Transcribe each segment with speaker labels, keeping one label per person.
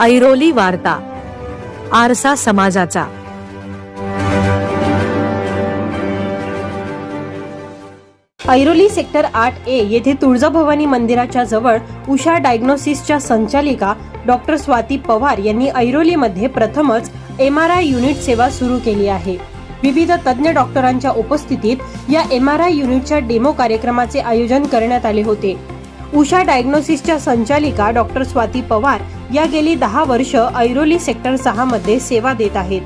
Speaker 1: ऐरोली वार्ता आरसा समाजाचा.
Speaker 2: ऐरोली सेक्टर आठ ए येथे तुळजाभवानी मंदिराच्या जवळ उषा डायग्नोसिसच्या संचालिका डॉक्टर स्वाती पवार यांनी ऐरोलीमध्ये प्रथमच एम आर आय युनिट सेवा सुरू केली आहे. विविध तज्ज्ञ डॉक्टरांच्या उपस्थितीत या एम आर आय युनिटच्या डेमो कार्यक्रमाचे आयोजन करण्यात आले होते. उषा डायग्नोसिसच्या संचालिका डॉक्टर स्वाती पवार या गेली दहा वर्ष ऐरोली सेक्टर सहा मध्ये सेवा देत आहेत.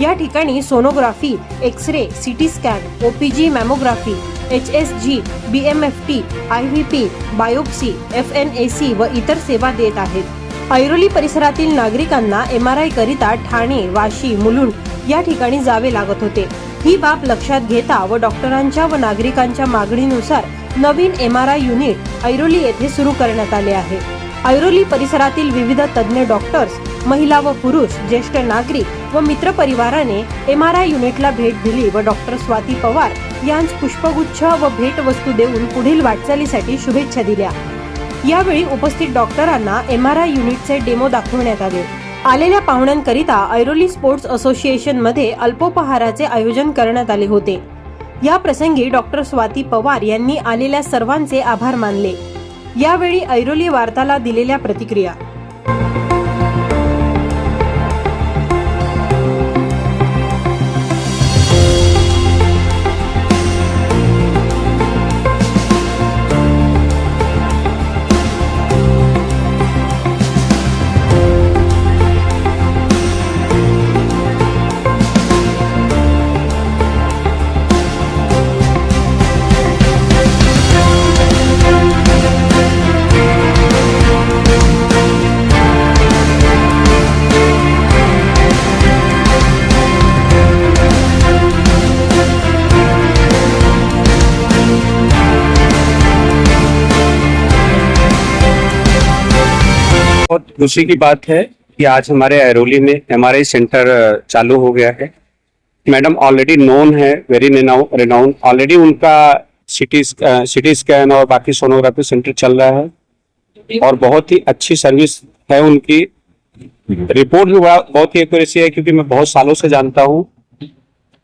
Speaker 2: या ठिकाणी sonography X ray CT scan OPG mammography H S G B M F T I V P biopsy F N A C व इतर सेवा देत आहेत. ऐरोली परिसरातील नागरिकांना एम आर आय करिता ठाणे वाशी मुलुंड या ठिकाणी जावे लागत होते. ही बाब लक्षात घेता व डॉक्टरांच्या व नागरिकांच्या मागणीनुसार नवीन M R I unit Airoli येथे सुरू करण्यात आले आहे. ऐरोली परिसरातील विविध तज्ज्ञ डॉक्टर्स महिला व पुरुष ज्येष्ठ नागरिक व मित्रपरिवाराने एम आर आय युनिटला भेट दिली व डॉक्टर स्वाती पवार यांस पुष्पगुच्छ व भेटवस्तू देऊन पुढील वाटचालीसाठी शुभेच्छा दिल्या. यावेळी उपस्थित डॉक्टरांना एम आर आय युनिटचे डेमो दाखवण्यात आले. आलेल्या पाहुण्यांकरिता ऐरोली स्पोर्ट्स असोसिएशनमध्ये अल्पोपहाराचे आयोजन करण्यात आले होते. या प्रसंगी डॉक्टर स्वाती पवार यांनी आलेल्या सर्वांचे आभार मानले. यावेळी ऐरोली वार्ताला दिलेल्या प्रतिक्रिया.
Speaker 3: बहुत खुशी की बात है कि आज हमारे ऐरोली में एमआरआई सेंटर चालू हो गया है। मैडम ऑलरेडी नोन है वेरी रिनाउन ऑलरेडी उनका सिटी सिटी स्कैन और बाकी सोनोग्राफी सेंटर चल रहा है। और बहुत ही अच्छी सर्विस है उनकी। रिपोर्ट भी बड़ा, बहुत ही एक्यूरेसी है, क्योंकि मैं बहुत सालों से जानता हूँ।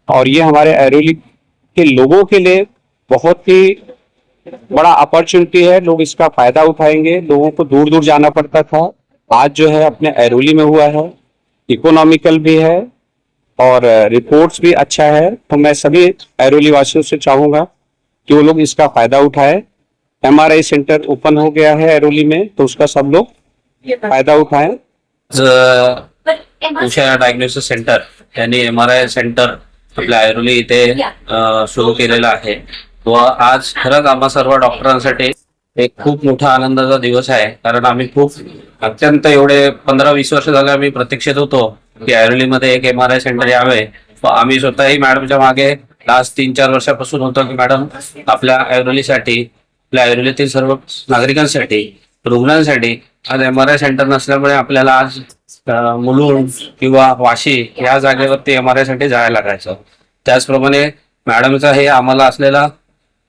Speaker 3: और ये हमारे ऐरोली के लोगों के लिए बहुत ही बड़ा अपॉर्चुनिटी है। लोग इसका फ़ायदा उठाएँगे, लोगों को दूर दूर जाना पड़ता था। आज जो है अपने ऐरोली में हुआ है इकोनॉमिकल भी है और रिपोर्ट्स भी अच्छा है। तो मैं सभी ऐरोली वासियों से चाहूंगा कि वो लोग इसका फायदा उठाए। एमआरआई सेंटर ओपन हो गया है ऐरोली में तो उसका सब लोग फायदा उठाएं।
Speaker 4: उषा डायग्नोसिस सेंटर यांनी एम आर आय सेंटर आपल्या ऐरोली इथे सुरू केलेलं आहे. व आज खरंच आम्हा सर्व डॉक्टरांसाठी एक खूप मोठा आनंदाचा दिवस आहे. कारण आम्ही खूप अत्यंत एवढे पंधरा वीस वर्ष झाले आम्ही प्रतीक्षेत होतो की ऐरोलीमध्ये एक एम आर आय सेंटर यावे. आम्ही स्वतःही मॅडमच्या मागे लास्ट तीन चार वर्षापासून होतो की मॅडम आपल्या ऐरोलीसाठी आपल्या ऐरोलीतील सर्व नागरिकांसाठी रुग्णांसाठी आज एम आर आय सेंटर नसल्यामुळे आपल्याला आज मुलुंड किंवा वाशी या जागेवरती एम आर आयसाठी जायला लागायचं. त्याचप्रमाणे मॅडमचा हे आम्हाला असलेला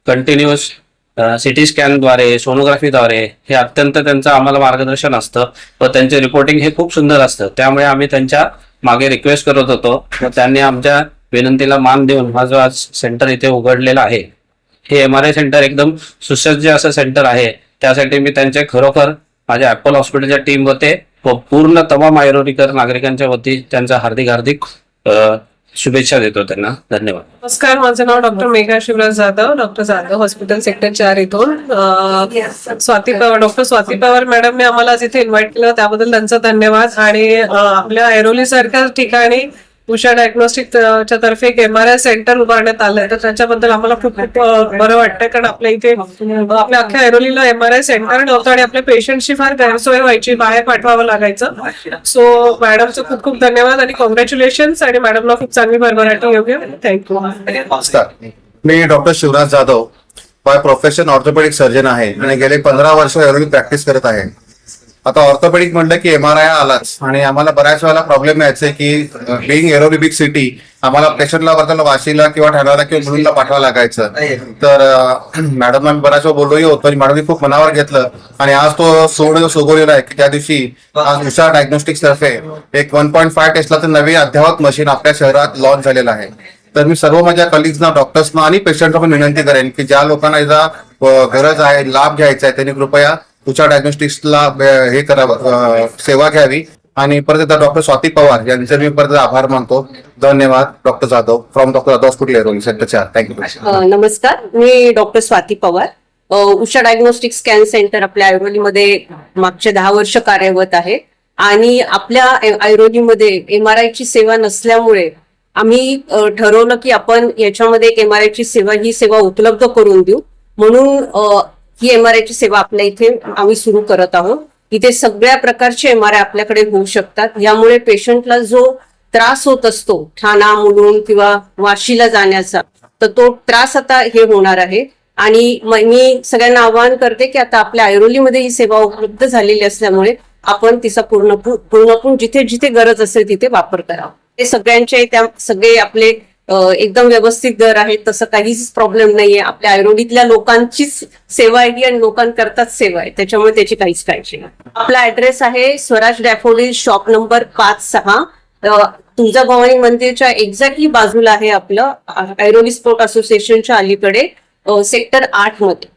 Speaker 4: कंटिन्युअस सिटी स्कॅनद्वारे सोनोग्राफीद्वारे हे अत्यंत त्यांचं आम्हाला मार्गदर्शन असतं. व त्यांचे रिपोर्टिंग हे खूप सुंदर असतं. त्यामुळे आम्ही त्यांच्या मागे रिक्वेस्ट करत होतो. व त्यांनी आमच्या विनंतीला मान देऊन हा जो आज सेंटर इथे उघडलेला आहे हे एम आर आय सेंटर एकदम सुसज्ज असं सेंटर आहे. त्यासाठी मी त्यांचे खरोखर माझ्या ऍपल हॉस्पिटलच्या टीम होते व पूर्ण तमाम आयुर्वेदिकर नागरिकांच्या वती त्यांचा हार्दिक हार्दिक शुभेच्छा देतो त्यांना. धन्यवाद.
Speaker 5: नमस्कार माझं नाव doctor Megha Shivraj Jadhav doctor Jadhav hospital sector चार इथून. स्वाती पवार डॉक्टर स्वाती पवार मॅडमने आम्हाला जिथे इन्व्हाइट केलं त्याबद्दल त्यांचा धन्यवाद. आणि आपल्या ऐरोली सारख्या ठिकाणी उषा डायग्नोस्टिकच्या तर्फे एक एम आर आय सेंटर उभारण्यात आलंय तर त्याच्याबद्दल आम्हाला खूप खूप बरं वाटतंय. कारण आपल्या इथे आपल्या अख्ख्या ऐरोलीला एम आर आय सेंटर नव्हतं आणि आपल्या पेशंटची फार गैरसोय व्हायची बाहेर पाठवावं लागायचं. सो मॅडमचं खूप खूप धन्यवाद आणि कॉंग्रॅच्युलेशन आणि मॅडमला खूप चांगली भरभराटी योग्य. Thank you
Speaker 6: me doctor Shivraj Jadhav by profession orthopaedic surgeon आहे. आणि गेले पंधरा वर्ष ऐरोली प्रॅक्टिस करत आहे. आता ऑर्थोपेडिक म्हटलं की एम आर आय आलाच. आणि आम्हाला बऱ्याच वेळेला प्रॉब्लेम यायचे की बिंग एरोबिक सिटी आम्हाला पेशंटला वर्तन वाशीला किंवा ठाण्याला किंवा मुलीला पाठवावं लागायचं. तर मॅडम आम्ही बऱ्याच वेळा बोललोही होतो. आणि मॅडमनी खूप मनावर घेतलं. आणि आज तो सोड सोगवलेला आहे की त्या दिवशी आज उषा डायग्नोस्टिक्स तर्फे एक वन पॉईंट फाय टेस्टला नवी अद्यावत मशीन आपल्या शहरात लॉन्च झालेलं आहे. तर मी सर्व माझ्या कलिग्सना डॉक्टर्सना आणि पेशंटला पण विनंती करेन की ज्या लोकांना याचा गरज आहे लाभ घ्यायचा आहे त्यांनी कृपया उषा डायग्नोस्टिक्सला हे करावं सेवा घ्यावी. आणि परत एकदा डॉक्टर स्वाती पवार यांचे मी परत आभार मानतो. धन्यवाद doctor Jadhav. From doctor Jadhav hospital Airoli चार थँक्यू
Speaker 7: नमस्कार. मी doctor Swati Pawar. Usha diagnostic scan centre आपल्या ऐरोलीमध्ये मागचे दहा वर्ष कार्यरत आहे. आणि आपल्या ऐरोलीमध्ये एम आर आयची सेवा नसल्यामुळे आम्ही ठरवलं की आपण याच्यामध्ये एक एम आर आयची सेवा ही सेवा उपलब्ध करून देऊ. म्हणून ही एमआरआयची सेवा आपल्या इथे आम्ही सुरू करत आहोत. इथे सगळ्या प्रकारचे एमआरआय आपल्याकडे होऊ शकतात. यामुळे पेशंटला जो त्रास होत असतो ठाणा मुलून किंवा वाशीला जाण्याचा तर तो त्रास आता हे होणार आहे. आणि मी सगळ्यांना आवाहन करते की आता आपल्या ऐरोलीमध्ये ही सेवा उपलब्ध झालेली असल्यामुळे आपण तिचा पूर्ण पूर्णपूर्ण जिथे जिथे गरज असेल तिथे वापर करावा. हे सगळ्यांचे त्या सगळे आपले एकदम व्यवस्थित दर आहेत तसं काहीच प्रॉब्लेम नाहीये. आपल्या ऐरोलीतल्या लोकांचीच सेवा आहे ही आणि लोकांकरताच सेवा आहे. त्याच्यामुळे त्याची काहीच काळजी नाही. आपला ऍड्रेस आहे स्वराज डॅफोडिल शॉप नंबर पाच सहा. अ, तुळजाभवानी मंदिरच्या एक्झॅक्टली बाजूला आहे आपलं ऐरोली स्पोर्ट असोसिएशनच्या अलीकडे सेक्टर आठमध्ये